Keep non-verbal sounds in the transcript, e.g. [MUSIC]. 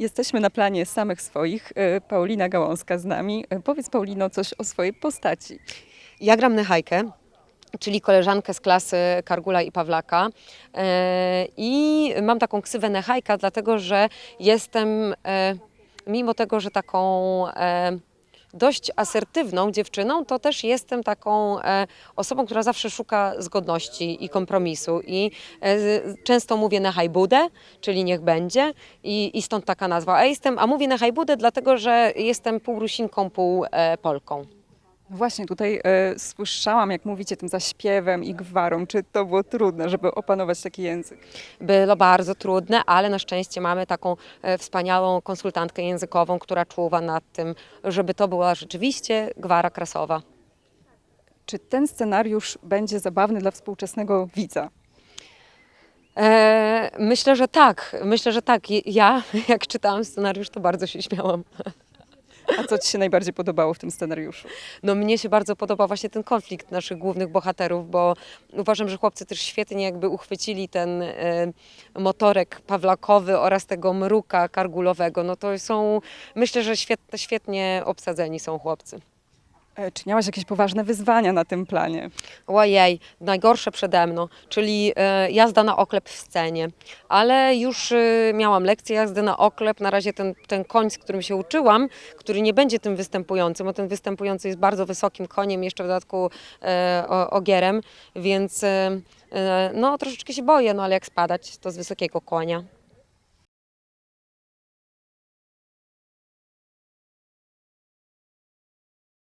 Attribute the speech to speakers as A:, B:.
A: Jesteśmy na planie samych swoich. E, Paulina Gałązka z nami. E, Powiedz Paulino coś o swojej postaci.
B: Ja gram Nehajkę, czyli koleżankę z klasy Kargula i Pawlaka. E, I mam taką ksywę Nehajka, dlatego że jestem, mimo tego, że taką dość asertywną dziewczyną, to też jestem taką e, osobą, która zawsze szuka zgodności i kompromisu. I e, często mówię Nehaj Budę, czyli niech będzie, i, i stąd taka nazwa. A, jestem, a mówię Nehaj Budę, dlatego że jestem pół Rusinką, pół Polką.
A: Właśnie tutaj e, słyszałam, jak mówicie tym zaśpiewem i gwarą. Czy to było trudne, żeby opanować taki język?
B: Było bardzo trudne, ale na szczęście mamy taką e, wspaniałą konsultantkę językową, która czuwa nad tym, żeby to była rzeczywiście gwara krasowa.
A: Czy ten scenariusz będzie zabawny dla współczesnego widza?
B: E, myślę, że tak. Myślę, że tak. Ja, [LAUGHS] jak czytałam scenariusz, to bardzo się śmiałam.
A: A co Ci się najbardziej podobało w tym scenariuszu?
B: No mnie się bardzo podoba właśnie ten konflikt naszych głównych bohaterów, bo uważam, że chłopcy też świetnie jakby uchwycili ten e, motorek pawlakowy oraz tego mruka kargulowego. No to są, myślę, że świetnie, świetnie obsadzeni są chłopcy.
A: E, Czy miałaś jakieś poważne wyzwania na tym planie?
B: Ojej, najgorsze przede mną, czyli e, jazda na oklep w scenie. Ale już e, miałam lekcję jazdy na oklep. Na razie ten, ten koń, z którym się uczyłam, który nie będzie tym występującym, bo ten występujący jest bardzo wysokim koniem, jeszcze w dodatku e, o- ogierem, więc e, e, no troszeczkę się boję, no ale jak spadać, to z wysokiego konia.